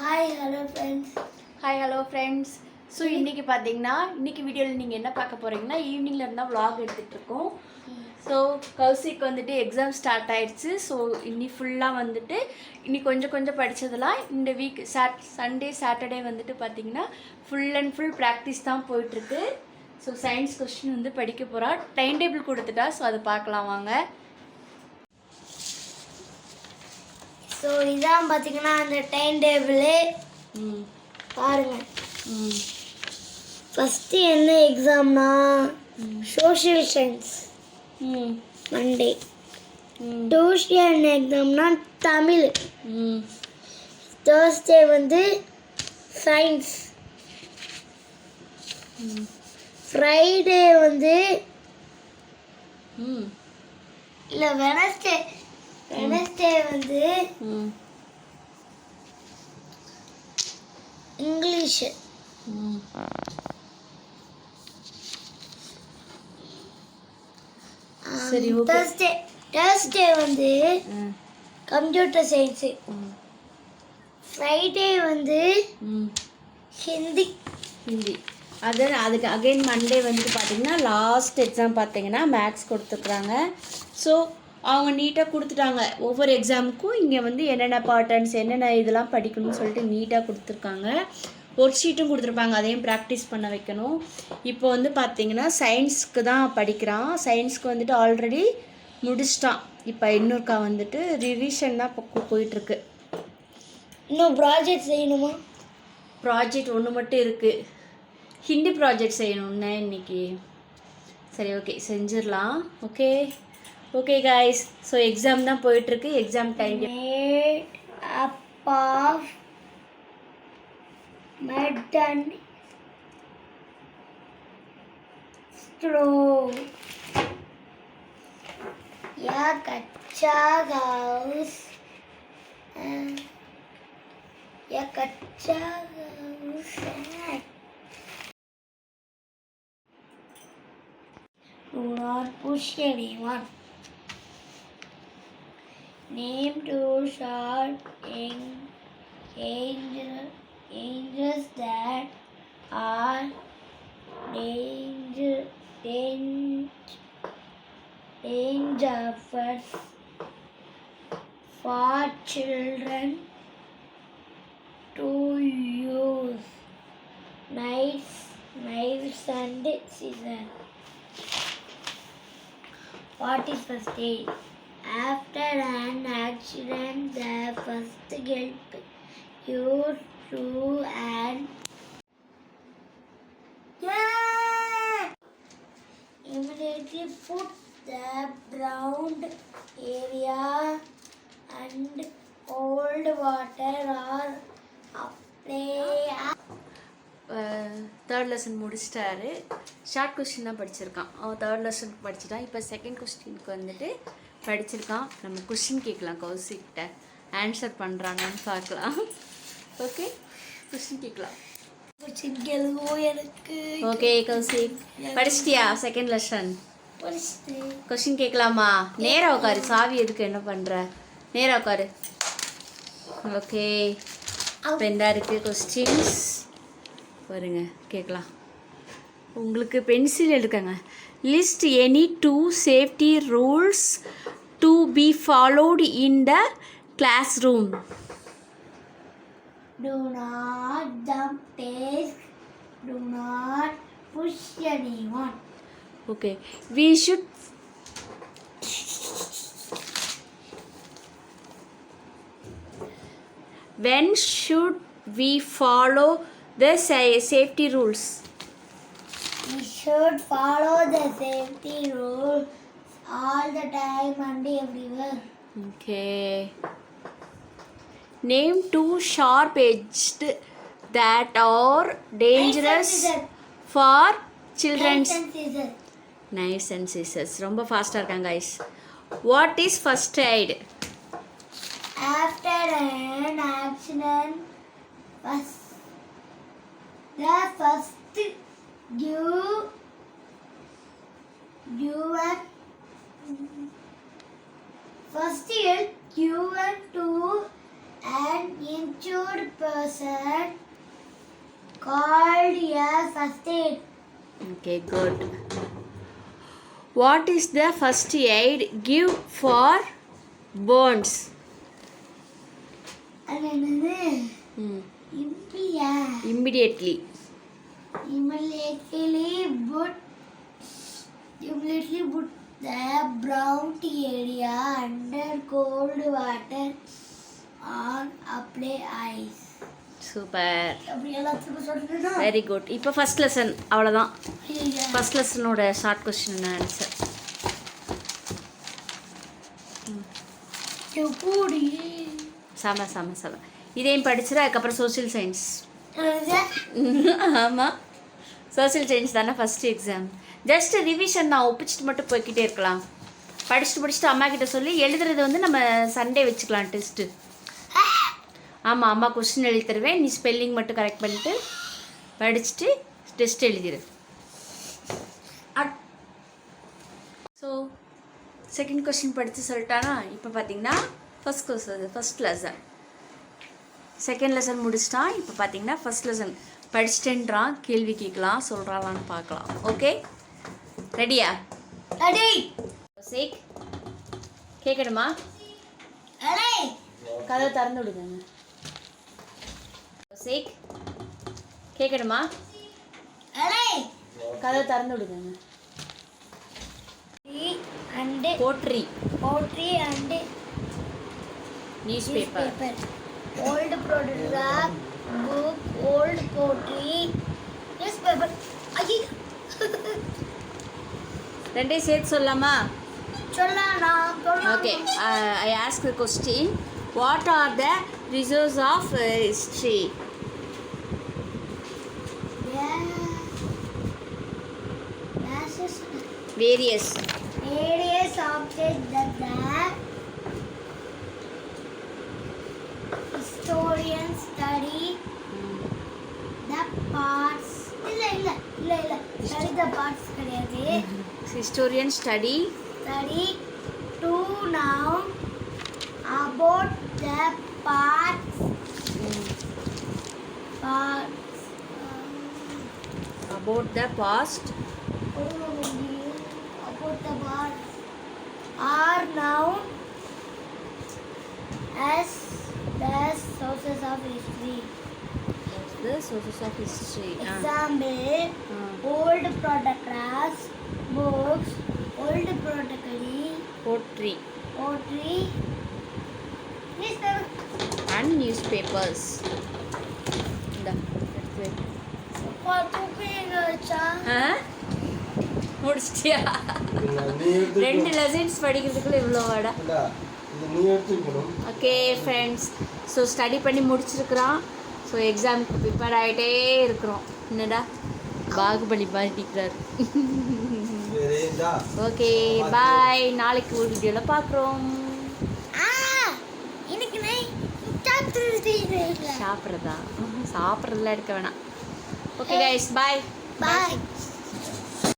Hi hello friends hi hello friends so இன்றைக்கி பார்த்தீங்கன்னா இன்றைக்கி வீடியோவில் நீங்கள் என்ன பார்க்க போகிறீங்கன்னா ஈவினிங்கில் இருந்தால் vlog எடுத்துகிட்டு இருக்கோம். ஸோ கௌசிக்கு வந்துட்டு எக்ஸாம் ஸ்டார்ட் ஆயிடுச்சு. ஸோ இன்னி ஃபுல்லாக வந்துட்டு இன்னி கொஞ்சம் கொஞ்சம் படித்ததெல்லாம் இந்த வீக் சாட் சண்டே சாட்டர்டே வந்துட்டு பார்த்தீங்கன்னா ஃபுல் அண்ட் ஃபுல் ப்ராக்டிஸ் தான் போயிட்டுருக்கு. ஸோ சயின்ஸ் கொஸ்டின் வந்து படிக்க போகிறா டைம் டேபிள் கொடுத்துட்டா ஸோ அதை பார்க்கலாம் வாங்க. ஸோ இதான் பார்த்தீங்கன்னா அந்த டைம் டேபிளு ம். பாருங்க. ம். ஃபஸ்ட்டு என்ன எக்ஸாம்னா சோஷியல் சயின்ஸ் ம். மண்டே என்ன எக்ஸாம்னா தமிழ். தேர்ஸ்டே வந்து சயின்ஸ் ஃப்ரைடே வந்து ம். இல்லை வெனஸ்டே வெனஸ்டே வந்து ம். இங்கிலீஷு. சரி, okay. தேர்ஸ்டே தேர்ஸ்டே வந்து கம்ப்யூட்டர் சயின்ஸு ஃப்ரைடே வந்து ஹிந்தி ஹிந்தி அது அதுக்கு அகைன் மண்டே வந்துட்டு பார்த்தீங்கன்னா லாஸ்ட் எக்ஸாம் பார்த்தீங்கன்னா மேக்ஸ் கொடுத்துருக்குறாங்க ஸோ அவங்க நீட்டாக கொடுத்துட்டாங்க. ஒவ்வொரு எக்ஸாமுக்கும் இங்கே வந்து என்னென்ன பாட்டன்ஸ் என்னென்ன இதெல்லாம் படிக்கணும்னு சொல்லிட்டு நீட்டாக கொடுத்துருக்காங்க. ஒர்க் ஷீட்டும் கொடுத்துருப்பாங்க. அதையும் ப்ராக்டிஸ் பண்ண வைக்கணும். இப்போ வந்து பார்த்தீங்கன்னா சயின்ஸ்க்கு தான் படிக்கிறான். சயின்ஸ்க்கு வந்துட்டு ஆல்ரெடி முடிச்சிட்டான். இப்போ இன்னொருக்கா வந்துட்டு ரிவிஷன் தான் இப்போ போயிட்டுருக்கு. இன்னும் ப்ராஜெக்ட் செய்யணுமா? ப்ராஜெக்ட் ஒன்று மட்டும் இருக்குது ஹிந்தி ப்ராஜெக்ட் செய்யணும்னே இன்னைக்கு. சரி ஓகே செஞ்சிடலாம். Okay okay guys so exam தான் போயிட்டுருக்கு exam time made up of mud and straw. या कच्चा घास अ, या कच्चा घास है Do not push anyone. Name to short ang- angel, angels that are danger, danger, dangerous for children to use. Knives, knives and scissors. What is the aid? After an accident, the first help you to and yeah! immediately put the brown area and cold water or apply third lesson முடிச்சிட்டாரு short question தான் படிச்சிருக்கான் அவன் third lesson படிச்சிட்டான் இப்போ second கொஸ்டினுக்கு வந்துட்டு படிச்சிருக்கான். நம்ம question கேட்கலாம் கௌசிக்கிட்ட. Answer பண்ணுறானான்னு பார்க்கலாம். ஓகே கொஸ்டின் கேட்கலாம். ஓகே கௌசிக் படிச்சிட்டியா? செகண்ட் லெசன் கொஸ்டின் கேட்கலாமா? நேரா உட்காரு. சாவி எதுக்கு என்ன பண்ணுற நேரா உட்காரு. ஓகே இப்போ என்ன இருக்குது கொஸ்டின்ஸ் பாருங்க கேட்கலாம். உங்களுக்கு pencil எடுக்கங்க. List any two safety rules to be followed in the classroom. Do not jump desk. Do not push anyone. Okay. We should when should we follow the safety rules? We should follow the safety rules all the time and everywhere. okay name two sharp edged that are dangerous Knives and for scissors. children's Knives and scissors. knives and scissors ரொம்ப ஃபாஸ்ட்டாக இருக்காங்க guys what is first aid After an accident, first, the first give given Okay, good. What is the first aid give for burns hmm. Immediately. Immediately put immediately put the brown area under cold water or apply ice. Super very good இப்போ first lesson அவ்வளோதான் first லெசனோட short question answer எப்படி செம செம செம. இதையும் படிச்சுட்டு அதுக்கப்புறம் சோஷியல் சயின்ஸ் ஆமாம் சோஷியல் சயின்ஸ் தானே ஃபஸ்ட்டு எக்ஸாம் ஜஸ்ட் ரிவிஷன் நான் ஒப்பிச்சிட்டு மட்டும் போய்க்கிட்டே இருக்கலாம். படிச்சுட்டு படிச்சுட்டு அம்மா கிட்ட சொல்லி எழுதுறது வந்து நம்ம சண்டே வச்சுக்கலாம் டெஸ்ட்டு ஆமாம் அம்மா கொஸ்டின் எழுதி தருவேன். நீ ஸ்பெல்லிங் மட்டும் கரெக்ட் பண்ணிட்டு படிச்சுட்டு டெஸ்ட் எழுதிடு ஸோ செகண்ட் கொஸ்டின் படித்து சொல்லிட்டானா? இப்போ பார்த்தீங்கன்னா first question first lesson second lesson முடிச்சிட்டான் இப்போ பார்த்தீங்கன்னா ஃபஸ்ட் லெசன் படிச்சிட்டேன்றான் கேள்வி கேட்கலாம் சொல்கிறாளான்னு பார்க்கலாம் ஓகே ரெடியா அடே சேக் கேட்கணுமா கதை திறந்து விடுங்க. சேக் கேட்கணுமா கதை திறந்து விடுங்க. And poetry poetry and news paper newspaper. Old photograph book old poetry newspaper. ஐயோ. ரெண்டையும் சேர்த்து சொல்லலாமா? சொல்லலாம் okay I ask question what are the resource of history various various objects that the historians study the parts இல்ல இல்ல இல்ல இல்ல study the parts கிடையாது historian study study to know about the parts parts about the past about the past are known as the sources of history the sources of history. Uh. Example, uh. old photographs, books, old protocoli, poetry, pottery, newspaper, and newspapers. The, முடிச்சிட்டியா? ரெண்டு lessons படிக்கிறதுக்குள்ள இவ்வளோ வாடா இது நீ எடுத்துக்கணும். Okay friends so study பண்ணி முடிச்சிருக்கிறான். So எக்ஸாமுக்கு prepare ஆகிட்டே இருக்கிறோம். என்னடா? பாகுபலி ஏண்டா ஓகே பாய் நாளைக்கு ஒரு வீடியோவில் பார்க்குறோம். சாப்பிட்றதா சாப்பிட்றதுலாம் எடுக்க வேணாம். Okay guys bye Bye.